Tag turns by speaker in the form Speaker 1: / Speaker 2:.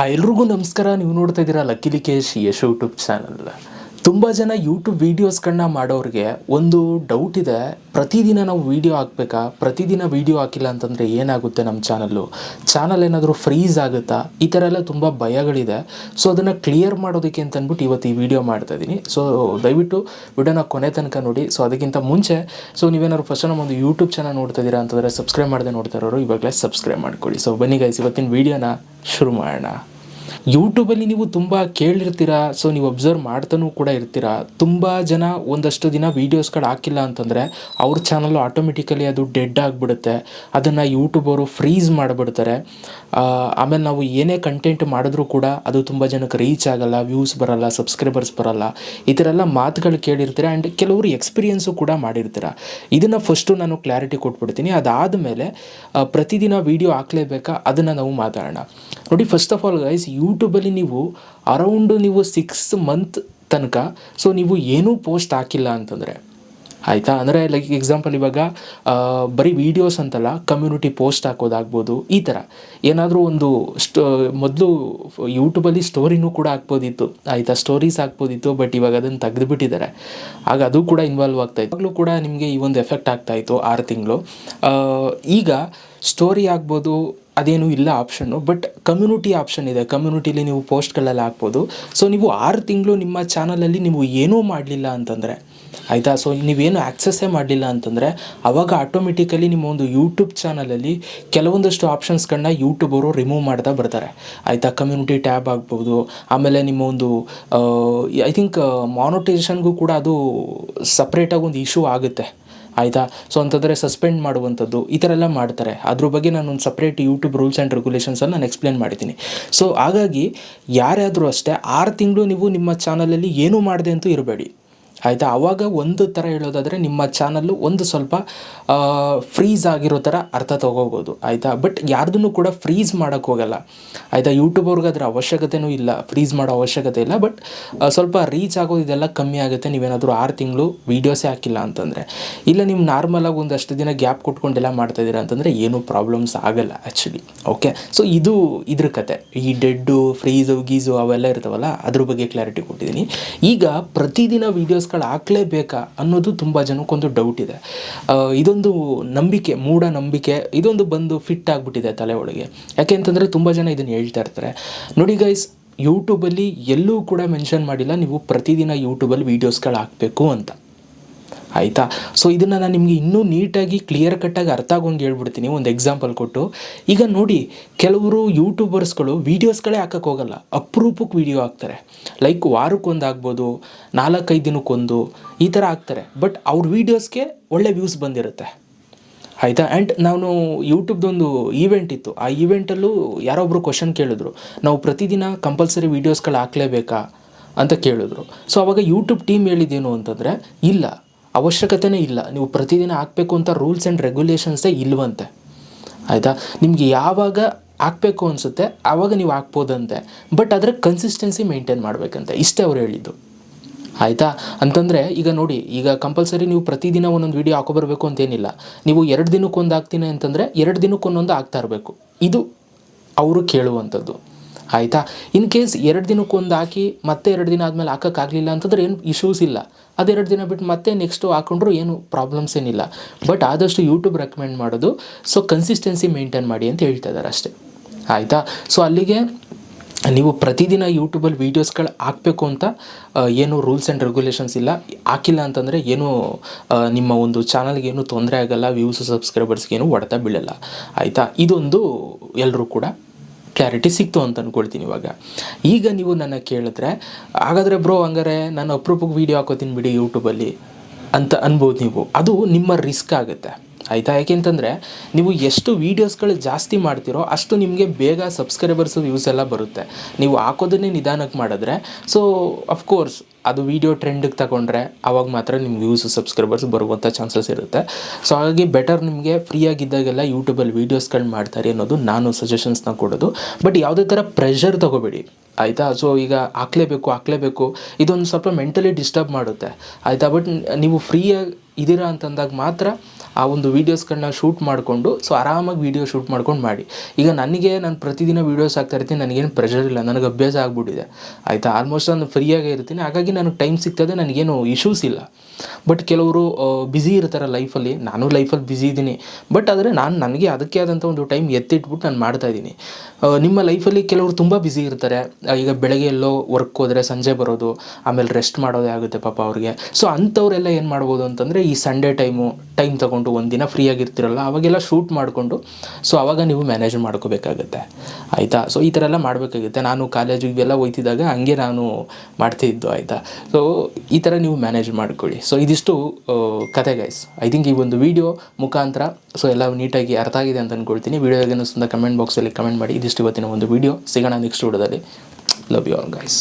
Speaker 1: Hi ಎಲ್ರಿಗೂ ನಮಸ್ಕಾರ. ನೀವು ನೋಡ್ತಾ ಇದ್ದೀರಾ lucky Likesh, Yash YouTube channel. ತುಂಬ ಜನ ಯೂಟ್ಯೂಬ್ ವೀಡಿಯೋಸ್ಗಳನ್ನ ಮಾಡೋರಿಗೆ ಒಂದು ಡೌಟ್ ಇದೆ. ಪ್ರತಿದಿನ ನಾವು ವೀಡಿಯೋ ಹಾಕ್ಬೇಕಾ? ಪ್ರತಿದಿನ ವೀಡಿಯೋ ಹಾಕಿಲ್ಲ ಅಂತಂದರೆ ಏನಾಗುತ್ತೆ ನಮ್ಮ ಚಾನಲ್ಲು? ಚಾನಲ್ ಏನಾದರೂ ಫ್ರೀಸ್ ಆಗುತ್ತಾ? ಈ ಥರ ಎಲ್ಲ ತುಂಬ ಭಯಗಳಿದೆ. ಸೊ ಅದನ್ನು ಕ್ಲಿಯರ್ ಮಾಡೋದಕ್ಕೆ ಅಂತ ಅಂದ್ಬಿಟ್ಟು ಇವತ್ತು ಈ ವಿಡಿಯೋ ಮಾಡ್ತಾ ಇದ್ದೀನಿ. ಸೊ ದಯವಿಟ್ಟು ವಿಡಿಯೋನ ಕೊನೆ ತನಕ ನೋಡಿ. ಸೊ ಅದಕ್ಕಿಂತ ಮುಂಚೆ ಸೊ ನೀವೇನಾದ್ರು ಫಸ್ಟ್ ನಮ್ಮ ಒಂದು ಯೂಟ್ಯೂಬ್ ಚಾನಲ್ ನೋಡ್ತಾ ಇದ್ದೀರಾ ಅಂತಂದರೆ ಸಬ್ಸ್ಕ್ರೈಬ್ ಮಾಡದೆ ನೋಡ್ತಾ ಇರೋರು, ಇವಾಗಲೇ ಸಬ್ಸ್ಕ್ರೈಬ್ ಮಾಡ್ಕೊಳ್ಳಿ. ಸೊ ಬನ್ನಿ ಗೈಸ್ ಇವತ್ತಿನ ವೀಡಿಯೋನ ಶುರು ಮಾಡೋಣ. ಯೂಟ್ಯೂಬಲ್ಲಿ ನೀವು ತುಂಬ ಕೇಳಿರ್ತೀರ? ಸೊ ನೀವು ಅಬ್ಸರ್ವ್ ಮಾಡ್ತಾನೂ ಕೂಡ ಇರ್ತೀರ? ತುಂಬ ಜನ ಒಂದಷ್ಟು ದಿನ ವೀಡಿಯೋಸ್ಗಳು ಹಾಕಿಲ್ಲ ಅಂತಂದರೆ ಅವ್ರ ಚಾನಲ್ಲು ಆಟೋಮೆಟಿಕಲಿ ಅದು ಡೆಡ್ ಆಗಿಬಿಡುತ್ತೆ. ಅದನ್ನು ಯೂಟ್ಯೂಬ್ ಅವರು ಫ್ರೀಸ್ ಮಾಡಿಬಿಡ್ತಾರೆ. ಆಮೇಲೆ ನಾವು ಏನೇ ಕಂಟೆಂಟ್ ಮಾಡಿದ್ರೂ ಕೂಡ ಅದು ತುಂಬ ಜನಕ್ಕೆ ರೀಚ್ ಆಗಲ್ಲ ವ್ಯೂಸ್ ಬರಲ್ಲ ಸಬ್ಸ್ಕ್ರೈಬರ್ಸ್ ಬರಲ್ಲ. ಈ ಥರ ಎಲ್ಲ ಮಾತುಗಳು ಕೇಳಿರ್ತೀರ? ಆ್ಯಂಡ್ ಕೆಲವರು ಎಕ್ಸ್ಪೀರಿಯೆನ್ಸು ಕೂಡ ಮಾಡಿರ್ತೀರ? ಇದನ್ನು ಫಸ್ಟು ನಾನು ಕ್ಲಾರಿಟಿ ಕೊಟ್ಬಿಡ್ತೀನಿ. ಅದಾದ ಮೇಲೆ ಪ್ರತಿದಿನ ವೀಡಿಯೋ ಹಾಕ್ಲೇಬೇಕಾ? ಅದನ್ನು ನಾವು ಮಾತಾಡೋಣ. ನೋಡಿ ಫಸ್ಟ್ ಆಫ್ ಆಲ್ ಗೈಸ್ ಯೂಟ್ಯೂಬಲ್ಲಿ ನೀವು ಅರೌಂಡು ನೀವು ಸಿಕ್ಸ್ ಮಂತ್ ತನಕ ಸೊ ನೀವು ಏನೂ ಪೋಸ್ಟ್ ಹಾಕಿಲ್ಲ ಅಂತಂದರೆ, ಆಯಿತಾ? ಅಂದರೆ ಲೈಕ್ ಎಕ್ಸಾಂಪಲ್ ಇವಾಗ ಬರೀ ವೀಡಿಯೋಸ್ ಅಂತಲ್ಲ ಕಮ್ಯುನಿಟಿ ಪೋಸ್ಟ್ ಹಾಕೋದಾಗ್ಬೋದು, ಈ ಥರ ಏನಾದರೂ ಒಂದು ಸ್ಟೋ ಮೊದಲು ಯೂಟ್ಯೂಬಲ್ಲಿ ಸ್ಟೋರಿನೂ ಕೂಡ ಹಾಕ್ಬೋದಿತ್ತು, ಆಯಿತಾ? ಸ್ಟೋರೀಸ್ ಹಾಕ್ಬೋದಿತ್ತು ಬಟ್ ಇವಾಗ ಅದನ್ನು ತೆಗೆದುಬಿಟ್ಟಿದ್ದಾರೆ. ಆಗ ಅದು ಕೂಡ ಇನ್ವಾಲ್ವ್ ಆಗ್ತಾ ಇತ್ತು. ಆಗಲೂ ಕೂಡ ನಿಮಗೆ ಈ ಒಂದು ಎಫೆಕ್ಟ್ ಆಗ್ತಾಯಿತ್ತು ಆರು ತಿಂಗಳು. ಈಗ ಸ್ಟೋರಿ ಆಗ್ಬೋದು ಅದೇನು ಇಲ್ಲ ಆಪ್ಷನ್ನು ಬಟ್ ಕಮ್ಯುನಿಟಿ ಆಪ್ಷನ್ ಇದೆ. ಕಮ್ಯುನಿಟಿಲಿ ನೀವು ಪೋಸ್ಟ್ಗಳೆಲ್ಲ ಹಾಕ್ಬೋದು. ಸೊ ನೀವು ಆರು ತಿಂಗಳು ನಿಮ್ಮ ಚಾನಲಲ್ಲಿ ನೀವು ಏನೂ ಮಾಡಲಿಲ್ಲ ಅಂತಂದರೆ, ಆಯಿತಾ? ಸೊ ನೀವೇನು ಆ್ಯಕ್ಸಸ್ಸೇ ಮಾಡಲಿಲ್ಲ ಅಂತಂದರೆ, ಅವಾಗ ಆಟೋಮೆಟಿಕಲಿ ನಿಮ್ಮ ಒಂದು ಯೂಟ್ಯೂಬ್ ಚಾನಲಲ್ಲಿ ಕೆಲವೊಂದಷ್ಟು ಆಪ್ಷನ್ಸ್ಗಳನ್ನ ಅವರು ರಿಮೂವ್ ಮಾಡ್ತಾ ಬರ್ತಾರೆ. ಆಯಿತಾ? ಕಮ್ಯುನಿಟಿ ಟ್ಯಾಬ್ ಆಗ್ಬೋದು. ಆಮೇಲೆ ನಿಮ್ಮ ಒಂದು ಐ ಥಿಂಕ್ ಮಾನಿಟೈಸೇಷನ್ಗೂ ಕೂಡ ಅದು ಸಪ್ರೇಟಾಗಿ ಒಂದು ಇಶ್ಯೂ ಆಗುತ್ತೆ. ಆಯಿತಾ? ಸೊ ಅಂತಂದರೆ ಸಸ್ಪೆಂಡ್ ಮಾಡುವಂಥದ್ದು ಈ ಥರ ಎಲ್ಲ ಮಾಡ್ತಾರೆ. ಅದ್ರ ಬಗ್ಗೆ ನಾನು ಒಂದು ಸಪ್ರೇಟ್ ಯೂಟ್ಯೂಬ್ ರೂಲ್ಸ್ ಆ್ಯಂಡ್ ರೆಗ್ಯುಲೇಷನ್ಸನ್ನು ನಾನು ಎಕ್ಸ್ಪ್ಲೇನ್ ಮಾಡಿದ್ದೀನಿ. ಸೊ ಹಾಗಾಗಿ ಯಾರ್ಯಾದರೂ ಅಷ್ಟೇ ಆರು ತಿಂಗಳು ನೀವು ನಿಮ್ಮ ಚಾನಲಲ್ಲಿ ಏನೂ ಮಾಡದೆ ಅಂತೂ ಇರಬೇಡಿ. ಆಯಿತಾ? ಆವಾಗ ಒಂದು ಥರ ಹೇಳೋದಾದರೆ ನಿಮ್ಮ ಚಾನಲ್ಲು ಒಂದು ಸ್ವಲ್ಪ ಫ್ರೀಸ್ ಆಗಿರೋ ಥರ ಅರ್ಥ ತೊಗೋಬೋದು, ಆಯಿತಾ? ಬಟ್ ಯಾರ್ದನ್ನು ಕೂಡ ಫ್ರೀಸ್ ಮಾಡೋಕ್ಕೆ ಹೋಗಲ್ಲ, ಆಯಿತಾ? ಯೂಟ್ಯೂಬ್ ಅವ್ರಿಗೆ ಅದರ ಅವಶ್ಯಕತೆಯೂ ಇಲ್ಲ ಫ್ರೀಸ್ ಮಾಡೋ ಅವಶ್ಯಕತೆ ಇಲ್ಲ ಬಟ್ ಸ್ವಲ್ಪ ರೀಚ್ ಆಗೋದು ಇದೆಲ್ಲ ಕಮ್ಮಿ ಆಗುತ್ತೆ. ನೀವೇನಾದರೂ ಆರು ತಿಂಗಳು ವೀಡಿಯೋಸೇ ಹಾಕಿಲ್ಲ ಅಂತಂದರೆ. ಇಲ್ಲ ನೀವು ನಾರ್ಮಲಾಗಿ ಒಂದಷ್ಟು ದಿನ ಗ್ಯಾಪ್ ಕೊಟ್ಕೊಂಡೆಲ್ಲ ಮಾಡ್ತಾ ಅಂತಂದರೆ ಏನೂ ಪ್ರಾಬ್ಲಮ್ಸ್ ಆಗಲ್ಲ ಆ್ಯಕ್ಚುಲಿ ಓಕೆ ಸೊ ಇದು ಇದ್ರ ಕತೆ. ಈ ಡೆಡ್ಡು ಫ್ರೀಸು ಗೀಸು ಅವೆಲ್ಲ ಇರ್ತಾವಲ್ಲ, ಅದ್ರ ಬಗ್ಗೆ ಕ್ಲಾರಿಟಿ ಕೊಟ್ಟಿದ್ದೀನಿ. ಈಗ ಪ್ರತಿದಿನ ವೀಡಿಯೋಸ್ಗಳು ಹಾಕ್ಲೇಬೇಕಾ ಅನ್ನೋದು ತುಂಬ ಜನಕ್ಕೊಂದು ಡೌಟ್ ಇದೆ. ಇದೊಂದು ನಂಬಿಕೆ, ಮೂಢ ನಂಬಿಕೆ, ಇದೊಂದು ಬಂದು ಫಿಟ್ ಆಗಿಬಿಟ್ಟಿದೆ ತಲೆ ಒಳಗೆ. ಯಾಕೆ ಅಂತಂದರೆ ತುಂಬ ಜನ ಇದನ್ನು ಹೇಳ್ತಾ ಇರ್ತಾರೆ. ನೋಡಿ ಗೈಸ್ ಯೂಟ್ಯೂಬಲ್ಲಿ ಎಲ್ಲೂ ಕೂಡ ಮೆನ್ಷನ್ ಮಾಡಿಲ್ಲ, ನೀವು ಪ್ರತಿದಿನ ಯೂಟ್ಯೂಬಲ್ಲಿ ವೀಡಿಯೋಸ್ಗಳು ಹಾಕಬೇಕು ಅಂತ. ಆಯಿತಾ? ಸೊ ಇದನ್ನು ನಾನು ನಿಮಗೆ ಇನ್ನೂ ನೀಟಾಗಿ ಕ್ಲಿಯರ್ ಕಟ್ಟಾಗಿ ಅರ್ಥ ಆಗೋಂಗೆ ಹೇಳ್ಬಿಡ್ತೀನಿ, ಒಂದು ಎಕ್ಸಾಂಪಲ್ ಕೊಟ್ಟು. ಈಗ ನೋಡಿ, ಕೆಲವರು ಯೂಟ್ಯೂಬರ್ಸ್ಗಳು ವೀಡಿಯೋಸ್ಗಳೇ ಹಾಕಕ್ಕೆ ಹೋಗಲ್ಲ ಅಪರೂಪಕ್ಕೆ ವೀಡಿಯೋ ಹಾಕ್ತಾರೆ. ಲೈಕ್ ವಾರಕ್ಕೊಂದು ಆಗ್ಬೋದು, ನಾಲ್ಕೈದು ದಿನಕ್ಕೊಂದು, ಈ ಥರ ಹಾಕ್ತಾರೆ. ಬಟ್ ಅವ್ರ ವೀಡಿಯೋಸ್ಗೆ ಒಳ್ಳೆ ವ್ಯೂಸ್ ಬಂದಿರುತ್ತೆ. ಆಯಿತಾ? ಆ್ಯಂಡ್ ನಾನು ಯೂಟ್ಯೂಬ್ದೊಂದು ಈವೆಂಟ್ ಇತ್ತು. ಆ ಈವೆಂಟಲ್ಲೂ ಯಾರೋ ಒಬ್ಬರು ಕ್ವಶನ್ ಕೇಳಿದ್ರು. ನಾವು ಪ್ರತಿದಿನ ಕಂಪಲ್ಸರಿ ವೀಡಿಯೋಸ್ಗಳು ಹಾಕ್ಲೇಬೇಕಾ ಅಂತ ಕೇಳಿದ್ರು. ಸೊ ಅವಾಗ ಯೂಟ್ಯೂಬ್ ಟೀಮ್ ಹೇಳಿದ್ದೇನು ಅಂತಂದರೆ, ಇಲ್ಲ. ಅವಶ್ಯಕತೆನೇ ಇಲ್ಲ. ನೀವು ಪ್ರತಿದಿನ ಹಾಕಬೇಕು ಅಂತ ರೂಲ್ಸ್ ಆ್ಯಂಡ್ ರೆಗ್ಯುಲೇಷನ್ಸೇ ಇಲ್ವಂತೆ. ಆಯಿತಾ? ನಿಮಗೆ ಯಾವಾಗ ಹಾಕಬೇಕು ಅನಿಸುತ್ತೆ ಆವಾಗ ನೀವು ಹಾಕ್ಬೋದಂತೆ. ಬಟ್ ಅದರ ಕನ್ಸಿಸ್ಟೆನ್ಸಿ ಮೇಂಟೈನ್ ಮಾಡಬೇಕಂತೆ. ಇಷ್ಟೇ ಅವ್ರು ಹೇಳಿದ್ದು. ಆಯಿತಾ? ಅಂತಂದರೆ, ಈಗ ನೋಡಿ, ಈಗ ಕಂಪಲ್ಸರಿ ನೀವು ಪ್ರತಿದಿನ ಒಂದೊಂದು ವೀಡಿಯೋ ಹಾಕೊಬರ್ಬೇಕು ಅಂತೇನಿಲ್ಲ. ನೀವು ಎರಡು ದಿನಕ್ಕೊಂದು ಹಾಕ್ತೀನಿ ಅಂತಂದರೆ, ಎರಡು ದಿನಕ್ಕೊಂದೊಂದು ಹಾಕ್ತಾ ಇರಬೇಕು. ಇದು ಅವರು ಕೇಳುವಂಥದ್ದು. ಆಯಿತಾ? ಇನ್ ಕೇಸ್ ಎರಡು ದಿನಕ್ಕೊಂದು ಹಾಕಿ ಮತ್ತೆ ಎರಡು ದಿನ ಆದಮೇಲೆ ಹಾಕೋಕ್ಕಾಗಲಿಲ್ಲ ಅಂತಂದ್ರೆ ಏನು ಇಶ್ಯೂಸ್ ಇಲ್ಲ. ಅದೆರಡು ದಿನ ಬಿಟ್ಟು ಮತ್ತೆ ನೆಕ್ಸ್ಟು ಹಾಕೊಂಡ್ರು ಏನು ಪ್ರಾಬ್ಲಮ್ಸ್ ಏನಿಲ್ಲ. ಬಟ್ ಆದಷ್ಟು ಯೂಟ್ಯೂಬ್ ರೆಕಮೆಂಡ್ ಮಾಡೋದು. ಸೊ ಕನ್ಸಿಸ್ಟೆನ್ಸಿ ಮೇಂಟೈನ್ ಮಾಡಿ ಅಂತ ಹೇಳ್ತಾ ಇದ್ದಾರೆ ಅಷ್ಟೇ. ಆಯಿತಾ? ಸೊ ಅಲ್ಲಿಗೆ ನೀವು ಪ್ರತಿದಿನ ಯೂಟ್ಯೂಬಲ್ಲಿ ವೀಡಿಯೋಸ್ಗಳು ಹಾಕಬೇಕು ಅಂತ ಏನು ರೂಲ್ಸ್ ಆ್ಯಂಡ್ ರೆಗ್ಯುಲೇಷನ್ಸ್ ಇಲ್ಲ. ಹಾಕಿಲ್ಲ ಅಂತಂದರೆ ಏನು ನಿಮ್ಮ ಒಂದು ಚಾನಲ್ಗೆ ಏನು ತೊಂದರೆ ಆಗಲ್ಲ ವ್ಯೂಸ್ ಸಬ್ಸ್ಕ್ರೈಬರ್ಸ್ಗೆ ಏನು ಹೊಡೆತ ಬೀಳಲ್ಲ. ಆಯಿತಾ? ಇದೊಂದು ಎಲ್ಲರೂ ಕೂಡ ಕ್ಲಾರಿಟಿ ಸಿಕ್ತು ಅಂತ ಅಂದ್ಕೊಳ್ತೀನಿ ಇವಾಗ. ಈಗ ನೀವು ನನ್ನ ಕೇಳಿದ್ರೆ, ಹಾಗಾದರೆ ಬ್ರೋ ಹಂಗಾರೆ ನಾನು ಅಪ್ರೂಪಕ್ಕೆ ವೀಡಿಯೋ ಹಾಕೋತೀನಿ ಬಿಡಿ ಯೂಟ್ಯೂಬಲ್ಲಿ ಅಂತ ಅನ್ಬೋದು ನೀವು. ಅದು ನಿಮ್ಮ ರಿಸ್ಕ್ ಆಗುತ್ತೆ. ಆಯಿತಾ? ಯಾಕೆಂತಂದರೆ ನೀವು ಎಷ್ಟು ವೀಡಿಯೋಸ್ಗಳು ಜಾಸ್ತಿ ಮಾಡ್ತಿರೋ ಅಷ್ಟು ನಿಮಗೆ ಬೇಗ ಸಬ್ಸ್ಕ್ರೈಬರ್ಸ್ ವ್ಯೂಸ್ ಎಲ್ಲ ಬರುತ್ತೆ. ನೀವು ಹಾಕೋದನ್ನೇ ನಿಧಾನಕ್ಕೆ ಮಾಡಿದ್ರೆ ಸೊ ಅಫ್ಕೋರ್ಸ್ ಅದು ವೀಡಿಯೋ ಟ್ರೆಂಡಿಗೆ ತಗೊಂಡ್ರೆ ಆವಾಗ ಮಾತ್ರ ನಿಮ್ಮ ವ್ಯೂಸ್ ಸಬ್ಸ್ಕ್ರೈಬರ್ಸ್ ಬರುವಂಥ ಚಾನ್ಸಸ್ ಇರುತ್ತೆ. ಸೊ ಹಾಗಾಗಿ ಬೆಟರ್ ನಿಮಗೆ ಫ್ರೀಯಾಗಿದ್ದಾಗೆಲ್ಲ ಯೂಟ್ಯೂಬಲ್ಲಿ ವೀಡಿಯೋಸ್ಗಳು ಮಾಡ್ತಾರೆ ಅನ್ನೋದು ನಾನು ಸಜೆಷನ್ಸ್ನ ಕೊಡೋದು. ಬಟ್ ಯಾವುದೇ ಥರ ಪ್ರೆಷರ್ ತೊಗೋಬೇಡಿ. ಆಯಿತಾ? ಸೊ ಈಗ ಹಾಕ್ಲೇಬೇಕು ಹಾಕ್ಲೇಬೇಕು, ಇದೊಂದು ಸ್ವಲ್ಪ ಮೆಂಟಲಿ ಡಿಸ್ಟರ್ಬ್ ಮಾಡುತ್ತೆ. ಆಯಿತಾ? ಬಟ್ ನೀವು ಫ್ರೀಯಾಗಿ ಇದ್ದೀರಾ ಅಂತಂದಾಗ ಮಾತ್ರ ಆ ಒಂದು ವೀಡಿಯೋಸ್ಗಳನ್ನ ಶೂಟ್ ಮಾಡಿಕೊಂಡು ಸೊ ಆರಾಮಾಗಿ ವೀಡಿಯೋ ಶೂಟ್ ಮಾಡ್ಕೊಂಡು ಮಾಡಿ. ಈಗ ನನಗೆ, ನಾನು ಪ್ರತಿದಿನ ವೀಡಿಯೋಸ್ ಆಗ್ತಾ ಇರ್ತೀನಿ, ನನಗೇನು ಪ್ರೆಷರ್ ಇಲ್ಲ, ನನಗೆ ಅಭ್ಯಾಸ ಆಗಿಬಿಟ್ಟಿದೆ. ಆಯಿತಾ? ಆಲ್ಮೋಸ್ಟ್ ನಾನು ಫ್ರೀಯಾಗೇ ಇರ್ತೀನಿ. ಹಾಗಾಗಿ ನನಗೆ ಟೈಮ್ ಸಿಗ್ತದೆ, ನನಗೇನು ಇಶ್ಯೂಸ್ ಇಲ್ಲ. ಬಟ್ ಕೆಲವರು ಬ್ಯುಸಿ ಇರ್ತಾರೆ ಲೈಫಲ್ಲಿ ನಾನು ಲೈಫಲ್ಲಿ ಬ್ಯುಸಿ ಇದ್ದೀನಿ. ಬಟ್ ಆದರೆ ನಾನು, ನನಗೆ ಅದಕ್ಕೆ ಆದಂಥ ಒಂದು ಟೈಮ್ ಎತ್ತಿಟ್ಬಿಟ್ಟು ನಾನು ಮಾಡ್ತಾ ಇದ್ದೀನಿ. ನಿಮ್ಮ ಲೈಫಲ್ಲಿ ಕೆಲವರು ತುಂಬ ಬ್ಯುಸಿ ಇರ್ತಾರೆ. ಈಗ ಬೆಳಗ್ಗೆ ಎಲ್ಲೋ ವರ್ಕ್ ಹೋದರೆ ಸಂಜೆ ಬರೋದು, ಆಮೇಲೆ ರೆಸ್ಟ್ ಮಾಡೋದೇ ಆಗುತ್ತೆ ಪಾಪ ಅವ್ರಿಗೆ. ಸೊ ಅಂಥವರೆಲ್ಲ ಏನು ಮಾಡ್ಬೋದು ಅಂತಂದರೆ, ಈ ಸಂಡೇ ಟೈಮು ಟೈಮ್ ತೊಗೊಂಡು ಒಂದಿನ ಫ್ರೀಯಾಗಿರ್ತಿರಲ್ಲ ಅವಾಗೆಲ್ಲ ಶೂಟ್ ಮಾಡಿಕೊಂಡು ಸೊ ಅವಾಗ ನೀವು ಮ್ಯಾನೇಜ್ ಮಾಡ್ಕೋಬೇಕಾಗುತ್ತೆ. ಆಯಿತಾ? ಸೊ ಈ ಥರ ಎಲ್ಲ ಮಾಡಬೇಕಾಗುತ್ತೆ. ನಾನು ಕಾಲೇಜಿಗೆ ಎಲ್ಲ ಹೋಯ್ತಿದ್ದಾಗ ಹಂಗೆ ನಾನು ಮಾಡ್ತಿದ್ದು, ಆಯಿತಾ? ಸೊ ಈ ಥರ ನೀವು ಮ್ಯಾನೇಜ್ ಮಾಡ್ಕೊಳ್ಳಿ. ಸೊ ಇದಿಷ್ಟು ಕತೆ ಗೈಸ್ ಐ ಥಿಂಕ್ ಈ ಒಂದು ವಿಡಿಯೋ ಮುಖಾಂತರ ಸೊ ಎಲ್ಲ ನೀಟಾಗಿ ಅರ್ಥ ಆಗಿದೆ ಅಂತ ಅಂದ್ಕೊಳ್ತೀನಿ ವಿಡಿಯೋ ಅನ್ನಿಸ್ತಂತ ಕಮೆಂಟ್ ಬಾಕ್ಸಲ್ಲಿ ಕಮೆಂಟ್ ಮಾಡಿ. ಇದಿಷ್ಟು ಇವತ್ತಿನ ಒಂದು ವಿಡಿಯೋ ಸಿಗೋಣ ನೆಕ್ಸ್ಟ್ ವಿಡಿಯೋದಲ್ಲಿ ಲವ್ ಯು ಆಲ್ ಗೈಸ್